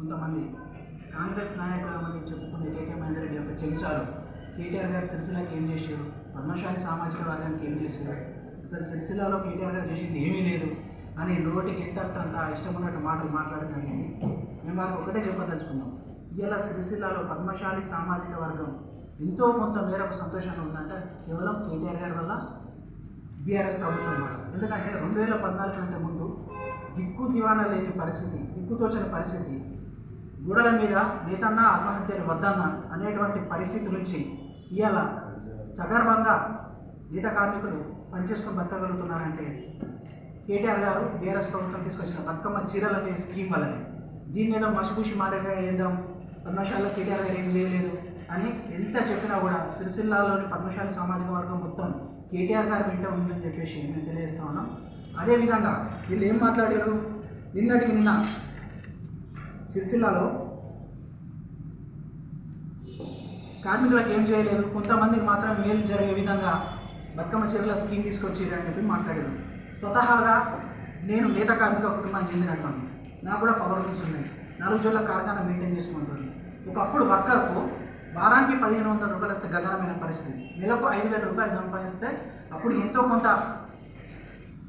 కొంతమంది కాంగ్రెస్ నాయకులమని చెప్పుకునే కేకే మహేందర్ రెడ్డి యొక్క చెంచాలు కేటీఆర్ గారు సిరిసిల్లకి ఏం చేశారు? పద్మశాలి సామాజిక వర్గానికి ఏం చేశారు? అసలు సిరిసిల్లలో కేటీఆర్ గారు చేసింది ఏమీ లేదు. అని నోటికి ఎంత అంత ఇష్టం ఉన్నట్టు మాటలు మాట్లాడడం మేము వారికి ఒకటే చెప్పదలుచుకున్నాం. ఇలా సిరిసిల్లలో పద్మశాలి సామాజిక వర్గం ఎంతో కొంత మేరకు సంతోషంగా ఉందంటే కేవలం కేటీఆర్ గారి వల్ల బీఆర్ఎస్ ప్రభుత్వం వల్ల. ఎందుకంటే రెండు వేల పద్నాలుగు కంటే ముందు దిక్కు దివానా లేని పరిస్థితి దిక్కుతోచని పరిస్థితి గోడల మీద నేతన్న ఆత్మహత్యలు వద్దన్న అనేటువంటి పరిస్థితి నుంచి ఇవాళ సగర్వంగా నేత కార్మికులు పనిచేసుకుని బతకగలుగుతున్నారంటే కేటీఆర్ గారు బీఆర్ఎస్ ప్రభుత్వం తీసుకొచ్చిన బతుకమ్మ చీరలు అనే స్కీమ్ వల్లనే. దీన్ని ఏదో మసిపూసి మారేగా వేద్దాం పద్మశాలలో కేటీఆర్ గారు ఏం చేయలేదు అని ఎంత చెప్పినా కూడా సిరిసిల్లాలోని పద్మశాల సామాజిక వర్గం మొత్తం కేటీఆర్ గారు వెంట ఉందని చెప్పేసి మేము తెలియజేస్తా ఉన్నాం. అదేవిధంగా వీళ్ళు ఏం మాట్లాడారు? నిన్నటికి నిన్న సిరిసిల్లాలో కార్మికులకు ఏం చేయలేదు. కొంతమందికి మాత్రం మేలు జరిగే విధంగా బతుకమ్మ చీరల స్కీమ్ తీసుకొచ్చిర్రు అని చెప్పి మాట్లాడారు. స్వతహాగా నేను నేత కార్మిక కుటుంబానికి చెందినటువంటి నాకు కూడా పవర్ రూమ్స్ ఉన్నాయి నాలుగు జోళ్ళ కార్ఖానా మెయింటైన్ చేసుకుంటుంది ఒకప్పుడు వర్కర్కు వారానికి పదిహేను వందల రూపాయలు వస్తే గగనమైన పరిస్థితి. నెలకు ఐదు వేల రూపాయలు సంపాదిస్తే అప్పుడు ఎంతో కొంత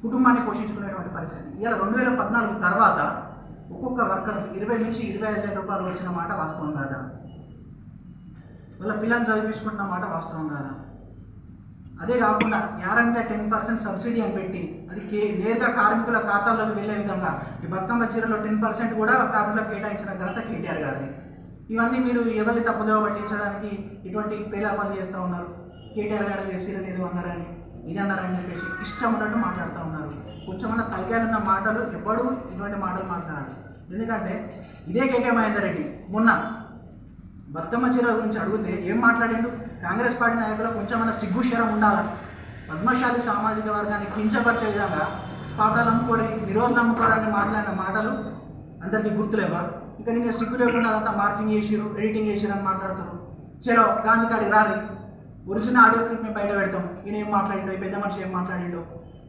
కుటుంబాన్ని పోషించుకునేటువంటి పరిస్థితి. ఇలా రెండు వేల పద్నాలుగు తర్వాత ఒక్కొక్క వర్కర్ ఇరవై నుంచి ఇరవై ఐదు వేల రూపాయలు వచ్చిన మాట వాస్తవం కాదా? వాళ్ళ పిల్లల్ని చదివించుకుంటున్న మాట వాస్తవం కాదా? అదే కాకుండా యారంగా టెన్ పర్సెంట్ సబ్సిడీ అని పెట్టి అది కే నేరుగా కార్మికుల ఖాతాల్లోకి వెళ్ళే విధంగా ఈ బతుకమ్మ చీరలో టెన్ పర్సెంట్ కూడా కార్మికులకు కేటాయించిన ఘనత కేటీఆర్ గారిది. ఇవన్నీ మీరు ఎవరిని తప్పుదోవ పట్టించడానికి ఇటువంటి ప్రేలాపాలు చేస్తూ ఉన్నారు? కేటీఆర్ గారు చీరని ఏదో అన్నారని ఇది అన్నారని చెప్పేసి ఇష్టం ఉన్నట్టు మాట్లాడుతూ ఉన్నారు. కొంచెం కొంచెమన్నా తలకాయలున్న మాటలు ఎవ్వడు ఇటువంటి మాటలు మాట్లాడాడు ఎందుకంటే ఇదే కేకే మహేందర్ రెడ్డి మొన్న బతుకమ్మ చీర గురించి అడిగితే ఏం మాట్లాడిండు? కాంగ్రెస్ పార్టీ నాయకులు కొంచెమన్నా సిగ్గు శరం ఉండాలా? పద్మశాలి సామాజిక వర్గాన్ని కించపరిచే విధంగా పాపడాలు అమ్ముకోరి నిరోధం అమ్ముకోరని మాట్లాడిన మాటలు అందరికీ గుర్తులేవా? ఇక నిన్న సిగ్గు లేకుండా అదంతా మార్కింగ్ చేసిరు ఎడిటింగ్ చేసిరు అని మాట్లాడుతారు చలో గాంధీ కాడికి రారి. ఒరిజినల్ ఆడియో క్లిప్ మేము బయట పెడతాం. ఈయన ఏం మాట్లాడిండో ఈ పెద్ద మనిషి ఏం మాట్లాడిండో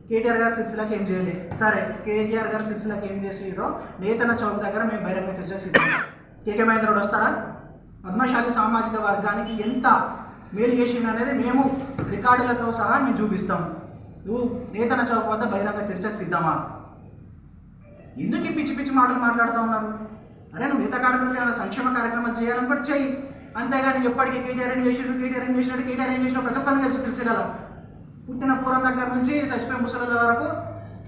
కేటీఆర్ గారు సిరిసిల్లకి ఏం చేయలేదు సరే కేటీఆర్ గారు సిరిసిల్లకి ఏం చేసిరో నేతన చౌక్ దగ్గర మేము బహిరంగ చర్చ సిద్ధం కేకే మహేంద్రుడు వస్తాడా? పద్మశాలి సామాజిక వర్గానికి ఎంత మేలు చేసిండు అనేది మేము రికార్డులతో సహా మేము చూపిస్తాం. నువ్వు నేతన చౌక్ వద్ద బహిరంగ చర్చకు సిద్ధమా? ఎందుకు పిచ్చి పిచ్చి మాటలు మాట్లాడుతూ ఉన్నారు? అరే నువ్వు నేత కార్యక్రమం ఏమైనా సంక్షేమ కార్యక్రమాలు చేయాలనుకుంటే చేయి అంతేగాని ఎప్పటికీ కేటీఆర్ ఏం చేసినట్టు కేటీఆర్ ఏం చేసినట్టు కేటీఆర్ ఏం చేసినా ప్రతి ఒక్కరిని తెలుసు సిరిసిల్లలో పుట్టిన పూర్వం దగ్గర నుంచి చచ్చిపోయే ముసలి వరకు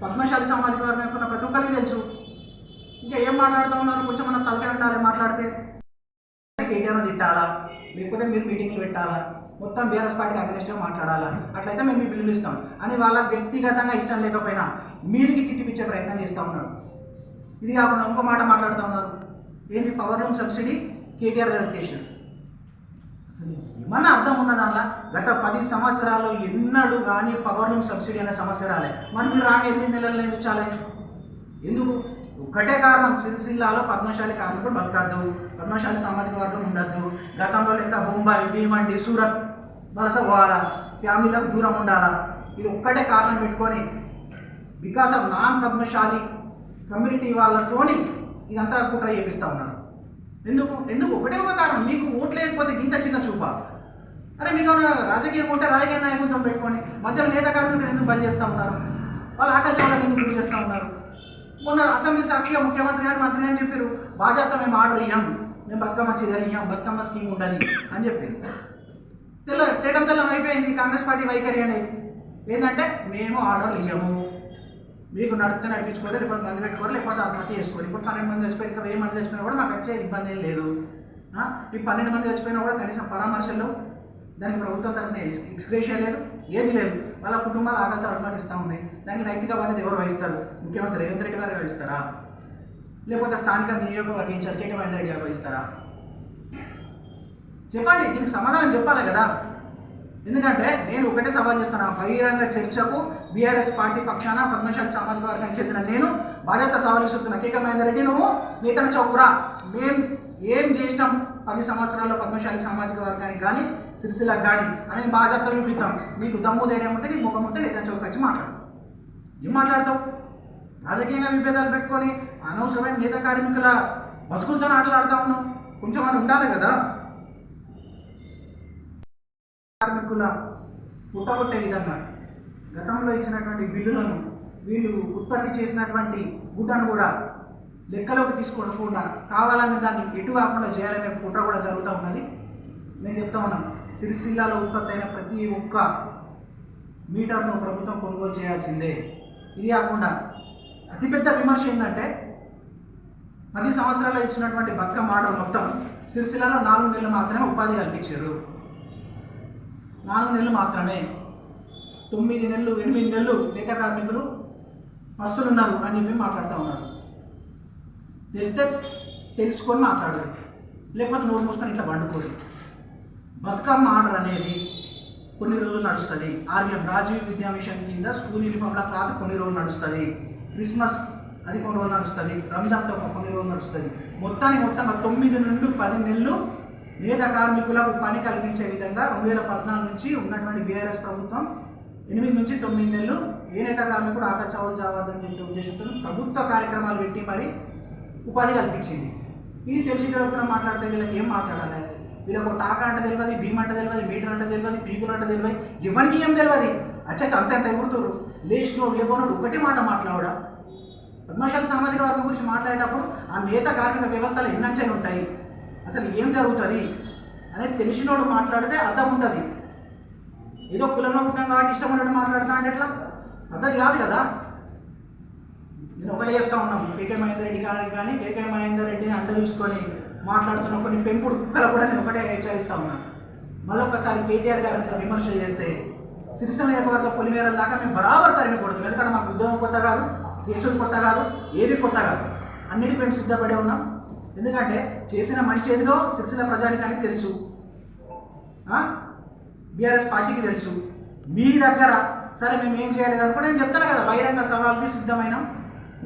పద్మశాలి సామాజిక వర్గం ఉన్న ప్రతి ఒక్కరికి తెలుసు. ఇంకా ఏం మాట్లాడుతూ ఉన్నారు కొంచెం మనం తలకాయ ఉండాలి మాట్లాడితే. కేటీఆర్ తిట్టాలా? లేకపోతే మీరు మీటింగ్లు పెట్టాలా? మొత్తం బీఆర్ఎస్ పార్టీకి అగ్రెస్ట్గా మాట్లాడాలా? అట్లయితే మేము మీ బిల్లులు ఇస్తాం. అని వాళ్ళ వ్యక్తిగతంగా ఇష్టం లేకపోయినా మీదికి తిట్టిపిచ్చే ప్రయత్నం చేస్తూ ఉన్నారు. ఇది కాకుండా ఇంకో మాట మాట్లాడుతూ ఉన్నారు. ఏంటి పవర్ రూమ్ సబ్సిడీ కేటీఆర్ గారు చేశారు అసలు ఏమన్నా అర్థం ఉన్న దానిలో గత పది సంవత్సరాల్లో ఎన్నడూ కానీ పవర్ లూమ్ సబ్సిడీ అనే సమస్య రాలే. మరి మీరు రాగా ఎనిమిది నెలలు ఎందుకు చాలే? ఎందుకు? ఒక్కటే కారణం సిరిసిల్లాలో పద్మశాలి కార్మికులు బతకద్దు పద్మశాలి సామాజిక వర్గం ఉండద్దు గతంలో లెక్క బొంబాయి భీమండి సూరత్ వలస పోవాలా? ఫ్యామిలీలకు దూరం ఉండాలా? ఇది ఒక్కటే కారణం పెట్టుకొని because of non Padmashali community వాళ్ళతోని ఇదంతా కుట్ర చేపిస్తూ ఉన్నారు. ఎందుకు? ఎందుకు? ఒకటే ఒక కారణం. మీకు ఓట్లు లేకపోతే గింత చిన్న చూప. అరే మీకు రాజకీయం ఉంటే రాజకీయ నాయకులతో పెట్టుకోండి. మధ్యలో నేత కార్మికులు ఎందుకు బంద్ చేస్తూ ఉన్నారు? వాళ్ళు ఆకలి చావడానికి ఎందుకు గురి చేస్తూ ఉన్నారు? మొన్న అసెంబ్లీ సాక్షిగా ముఖ్యమంత్రి గారు మంత్రి అని చెప్పారు భాజపా మేము ఆర్డర్ ఇయ్యాం మేము బతుకమ్మ చీరలు ఇయ్యాం బతుకమ్మ స్కీమ్ ఉండాలి. అని చెప్పారు. తెల్ల తేటం తెల్లం అయిపోయింది. కాంగ్రెస్ పార్టీ వైఖరి అనేది. ఏంటంటే మేము ఆర్డర్లు ఇయ్యము మీకు నడిపితే నడిపించుకోవాలి లేకపోతే మంది పెట్టుకోరు లేకపోతే ఆత్మహత్య చేసుకోవాలి. ఇప్పుడు పన్నెండు మంది చచ్చిపోయి ఇంకా వెయ్యి మంది చచ్చిపోయినా కూడా మాకు వచ్చే ఇబ్బంది ఏం లేదు. ఈ పన్నెండు మంది చచ్చిపోయినా కూడా కనీసం పరామర్శలు దానికి ప్రభుత్వం తరఫున ఎక్స్క్రేషన్ లేదు ఏది లేదు. వాళ్ళ కుటుంబాలు ఆకలితో అనుమతిస్తూ ఉన్నాయి. దానికి నైతిక బాధ్యత ఎవరు వహిస్తారు? ముఖ్యమంత్రి రేవంత్ రెడ్డి గారు వహిస్తారా? లేకపోతే స్థానిక నియోజకవర్గం ఇన్ఛార్జ్ కేటీ మహేందర్ రెడ్డి గారు వహిస్తారా? చెప్పండి దీనికి సమాధానం చెప్పాలి కదా. ఎందుకంటే నేను ఒకటే సవాల్ చేస్తాను బహిరంగ చర్చకు బీఆర్ఎస్ పార్టీ పక్షాన పద్మశాలి సామాజిక వర్గానికి చెందిన నేను బాధ్యత సవాల్ ఇస్తున్నా కేక మహేందర్ రెడ్డి నువ్వు నేతన చౌకురా మేం ఏం చేసినాం పది సంవత్సరాల్లో పద్మశాలి సామాజిక వర్గానికి కానీ సిరిసిలకు కానీ అనేది బాధ్యత చూపిద్దాం. నీకు దమ్ము ధైర్యం ఉంటే నీ ముఖం ఉంటే నేతన చౌక్ వచ్చి మాట్లాడు. ఏం మాట్లాడతావు? రాజకీయంగా విభేదాలు పెట్టుకొని అనవసరమైన నేత కార్మికుల బతుకులతో ఆటలు ఆడుతా కొంచెం అని ఉండాలి కదా. కార్మికుల పుట్టగొట్టే విధంగా గతంలో ఇచ్చినటువంటి బిల్లులను వీళ్ళు ఉత్పత్తి చేసినటువంటి గుడ్డను కూడా లెక్కలోకి తీసుకోకుండా కావాలని దాన్ని ఎటు కాకుండా చేయాలనే కుట్ర కూడా జరుగుతూ ఉన్నది. నేను చెప్తా ఉన్నాం సిరిసిల్లాలో ఉత్పత్తి అయిన ప్రతి ఒక్క మీటర్ను ప్రభుత్వం కొనుగోలు చేయాల్సిందే. ఇది కాకుండా అతిపెద్ద విమర్శ ఏంటంటే పది సంవత్సరాలు ఇచ్చినటువంటి బతుకమ్మ ఆర్డర్ మొత్తం సిరిసిల్లలో నాలుగు నెలలు మాత్రమే ఉపాధి కల్పించారు. నాలుగు నెలలు మాత్రమే. తొమ్మిది నెలలు ఎనిమిది నెలలు లేఖ కార్మికులు వస్తున్నారు అని చెప్పి మాట్లాడుతూ ఉన్నారు. తెలిస్తే తెలుసుకొని మాట్లాడరు లేకపోతే నోరు మూసుకొని ఇట్లా వండుకోరు బతుకమ్మ ఆర్డర్ అనేది కొన్ని రోజులు నడుస్తుంది. ఆర్యం రాజీవ్ విద్యా మిషన్ కింద స్కూల్ యూనిఫామ్ల క్లాత్ కొన్ని రోజులు నడుస్తుంది. క్రిస్మస్ అది కొన్ని రోజులు నడుస్తుంది. రంజాన్ తోఫా కొన్ని రోజులు నడుస్తుంది. మొత్తానికి మొత్తం తొమ్మిది నుండి పది నెలలు నేత కార్మికులకు పని కల్పించే విధంగా రెండు వేల పద్నాలుగు నుంచి ఉన్నటువంటి బీఆర్ఎస్ ప్రభుత్వం ఎనిమిది నుంచి తొమ్మిది నెలలు ఏ నేత కార్మికుడు ఆకలి చావద్దని చెప్పే ఉద్దేశంతో ప్రభుత్వ కార్యక్రమాలు పెట్టి మరి ఉపాధి కల్పించింది. ఇది తెలిసి కూడా మాట్లాడితే వీళ్ళకి ఏం మాట్లాడాలి? వీళ్ళకు టాకా అంటే తెలియదు భీమ్ అంటే తెలియదు మీటర్ అంటే తెలియదు పీకులు అంటే తెలియదు ఎవరికి ఏం తెలియదు? అచ్చైతే అంత ఎంత ఎగురుతురు లేచినో లేపోనోడు ఒకటి మాట మాట్లాడా? పద్మశాల సామాజిక వర్గం గురించి మాట్లాడేటప్పుడు ఆ నేత కార్మిక వ్యవస్థలు ఎన్ని ఉంటాయి? అసలు ఏం జరుగుతుంది అనేది తెలిసినోడు మాట్లాడితే అర్థం ఉంటుంది. ఏదో కులంలో పుట్టినాం కాబట్టి ఇష్టం ఉన్నట్టు మాట్లాడతా అంటే ఎట్లా? పద్ధతి కాదు కదా. నేను ఒకటే చెప్తా ఉన్నాం కేకే మహేందర్ రెడ్డి గారికి కానీ కేకే మహేందర్ రెడ్డిని అండ చూసుకొని మాట్లాడుతున్న కొన్ని పెంపుడు కుక్కలు కూడా నేను ఒకటే హెచ్చరిస్తా ఉన్నాను మళ్ళీ ఒకసారి కేటీఆర్ గారి మీద విమర్శ చేస్తే సిరిసిల్ల నియోజకవర్గ పొలిమేరల దాకా మేము బరాబర్ తరిమి కొడుతాం. ఎందుకంటే మాకు ఉద్యమం కొత్త కాదు కేసులు కొత్త కాదు ఏది కొత్త కాదు. అన్నిటికీ మేము సిద్ధపడే ఉన్నాం. ఎందుకంటే చేసిన మంచి ఏంటిదో సిరిసిల్ల ప్రజానికానికి తెలుసు. బీఆర్ఎస్ పార్టీకి తెలుసు. మీ దగ్గర సరే మేము ఏం చేయలేదు అనుకుంటే నేను చెప్తాను కదా. బహిరంగ సవాళ్ళకి సిద్ధమైన.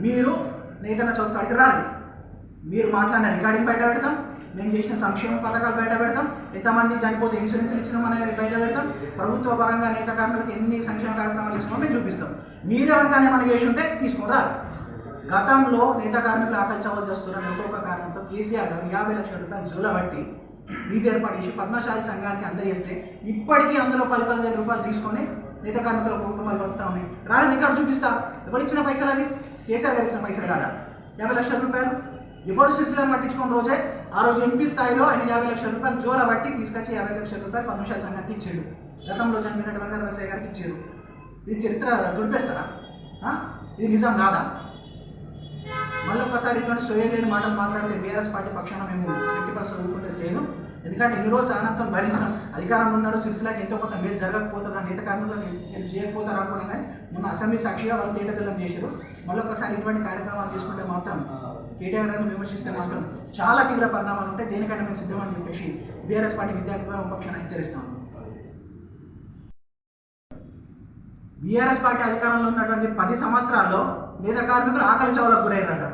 మీరు నేతన్న చౌక్ కాడికి రారు మీరు మాట్లాడిన రికార్డింగ్ బయట పెడతాం. మేము చేసిన సంక్షేమ పథకాలు బయట పెడతాం. ఎంతమంది చనిపోతే ఇన్సూరెన్స్ ఇచ్చినాం అనేది బయట పెడతాం. ప్రభుత్వ పరంగా నేత కార్మికులకు ఎన్ని సంక్షేమ కార్యక్రమాలు ఇచ్చినామో మేము చూపిస్తాం. మీరెవరికైనా ఏమైనా చేసి ఉంటే తీసుకోరా గతంలో నేత కార్మికులు ఆకలి చావలు చేస్తున్నారని ఒక్కొక్క కారణంతో కేసీఆర్ గారు యాభై లక్షల రూపాయలు జూలబట్టి నీతి ఏర్పాటు చేసి పద్మశాలి సంఘానికి అందజేస్తే ఇప్పటికీ అందులో పది పదివేల రూపాయలు తీసుకొని నేత కార్మికుల కుటుంబాలు బతుకుతా ఉన్నాయి. రాని రికార్డు చూపిస్తా. ఎవరు ఇచ్చిన పైసలు అవి? కేసీఆర్ గారు ఇచ్చిన పైసలు కాదా? యాభై లక్షల రూపాయలు. ఎవరు సిరిసిల పట్టించుకున్న రోజే? ఆ రోజు ఎంపీ స్థాయిలో ఆయన యాభై లక్షల రూపాయలు జోల బట్టి తీసుకొచ్చి యాభై లక్షల రూపాయలు పద్మశాలి సంఘానికి ఇచ్చాడు. గతంలో చనిపోయినటువంటి వెంకట గారికి ఇచ్చాడు. ఇది చరిత్ర తుడిపేస్తారా ఇది నిజం కాదా? మళ్ళీ ఒకసారి ఇటువంటి సోయలేని మాటలు మాట్లాడితే బీఆర్ఎస్ పార్టీ పక్షాన మేము ఎట్టి పరిస్థితులు ఊరుకునేది లేదు. ఎందుకంటే ఎన్ని రోజులు అనంతం భరించడం అధికారంలో ఉన్నారు సిరిసిలాకి ఎంతో కొంత మేలు జరగకపోతుందా నేత కార్మికులను హెల్ప్ చేయకపోతారు అనుకున్నాం కానీ మొన్న అసెంబ్లీ సాక్షిగా వాళ్ళు తేటతెల్లం చేశారు. మళ్ళీ ఒకసారి ఇటువంటి కార్యక్రమాలు తీసుకుంటే మాత్రం కేటీఆర్ గారిని విమర్శిస్తే మాత్రం చాలా తీవ్ర పరిణామాలు ఉంటాయి. దేనికైనా మేము సిద్ధమని చెప్పేసి బీఆర్ఎస్ పార్టీ విద్యార్థి పక్షాన హెచ్చరిస్తాము బీఆర్ఎస్ పార్టీ అధికారంలో ఉన్నటువంటి పది సంవత్సరాల్లో నేత కార్మికులు ఆకలి చావులకు గురయ్యారట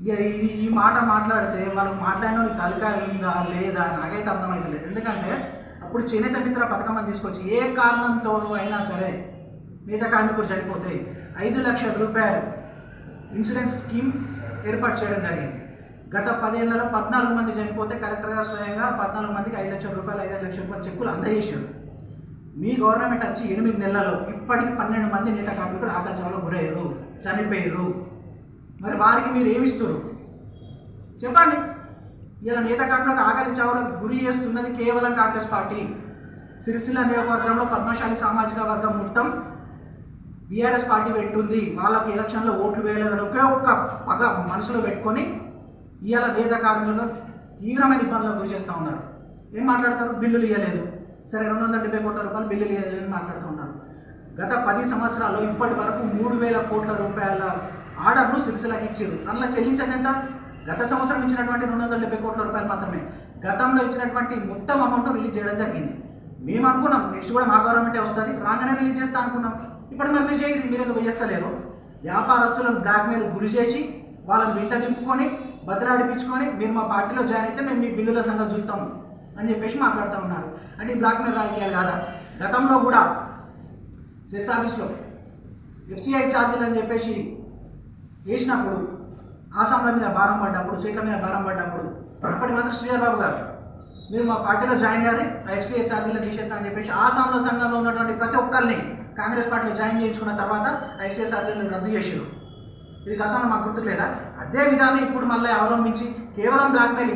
ఇక ఇది ఈ మాట మాట్లాడితే వాళ్ళు మాట్లాడిన వాళ్ళకి తలకాయ ఉందా లేదా నాకైతే అర్థమవుతలేదు ఎందుకంటే అప్పుడు చేనేత మిత్ర పథకం అని తీసుకొచ్చి ఏ కారణంతో అయినా సరే నేత కార్మికుడు చనిపోతే ఐదు లక్షల రూపాయలు ఇన్సూరెన్స్ స్కీమ్ ఏర్పాటు చేయడం జరిగింది. గత పదేళ్ళలో పద్నాలుగు మంది చనిపోతే కలెక్టర్ గారు స్వయంగా పద్నాలుగు మందికి ఐదు లక్షల రూపాయలు ఐదు లక్షల రూపాయలు చెక్కులు అందజేశారు. మీ గవర్నమెంట్ వచ్చి ఎనిమిది నెలల్లో ఇప్పటికి పన్నెండు మంది నేత కార్మికులు ఆకాశంలో గురయ్యారు చనిపోయారు. మరి వారికి మీరు ఏమిస్తారు చెప్పండి. ఇలా నేత కార్మికులకు ఆకలి చావులకు గురి చేస్తున్నది కేవలం కాంగ్రెస్ పార్టీ. సిరిసిల్ల నియోజకవర్గంలో పద్మశాలి సామాజిక వర్గం మొత్తం బీఆర్ఎస్ పార్టీ పెట్టుంది వాళ్ళకు ఎలక్షన్లో ఓట్లు వేయలేదని ఒకే ఒక్క పగ మనసులో పెట్టుకొని ఇవాళ నేత కార్మికులను తీవ్రమైన ఇబ్బందులకు గురి చేస్తూ ఉన్నారు. ఏం మాట్లాడతారు? బిల్లులు ఇవ్వలేదు. సరే రెండు వందల డెబ్బై కోట్ల రూపాయలు బిల్లులు లేదని మాట్లాడుతూ ఉన్నారు గత పది సంవత్సరాల్లో ఇప్పటి వరకు మూడు వేల కోట్ల రూపాయల ఆర్డర్ను సిరిసిల్లకి ఇచ్చారు. అందులో చెల్లించండి ఎంత? గత సంవత్సరం ఇచ్చినటువంటి రెండు వందల డెబ్బై కోట్ల రూపాయలు మాత్రమే. గతంలో ఇచ్చినటువంటి మొత్తం అమౌంట్ రిలీజ్ చేయడం జరిగింది. మేము అనుకున్నాం నెక్స్ట్ కూడా మా గవర్నమెంటే వస్తుంది. రాగానే రిలీజ్ చేస్తా అనుకున్నాం. ఇప్పుడు మరి మీరు చేయండి మీరు ఎందుకు చేస్తలేరు? వ్యాపారస్తులను బ్లాక్మెయిల్ గురి చేసి వాళ్ళని వెంట దింపుకొని భద్రాడిపించుకొని మీరు మా పార్టీలో జాయిన్ అయితే మేము మీ బిల్లుల సంగతి చూస్తాము. అని చెప్పేసి మాట్లాడుతూ ఉన్నారు. అంటే ఈ బ్లాక్మెయిల్ రాజకీయాలు కాదా? గతంలో కూడా సెస్ ఆఫీస్లో ఎఫ్సిఐ ఛార్జీలు అని చెప్పేసి వేసినప్పుడు ఆసాంల మీద భారం పడ్డప్పుడు సీట్ల మీద భారం పడ్డప్పుడు అప్పటి మాత్రం శ్రీధర్ బాబు గారు మీరు మా పార్టీలో జాయిన్ గారి ఎఫ్సీఐ ఛార్జీలు తీసేస్తా అని చెప్పేసి ఆసాంల సంఘంలో ఉన్నటువంటి ప్రతి ఒక్కరిని కాంగ్రెస్ పార్టీలో జాయిన్ చేయించుకున్న తర్వాత ఎఫ్సీఐ ఛార్జీలు రద్దు చేసారు ఇది గతంలో మాకు గుర్తులేదా అదే విధానం ఇప్పుడు మళ్ళీ అవలంబించి కేవలం బ్లాక్మెయిల్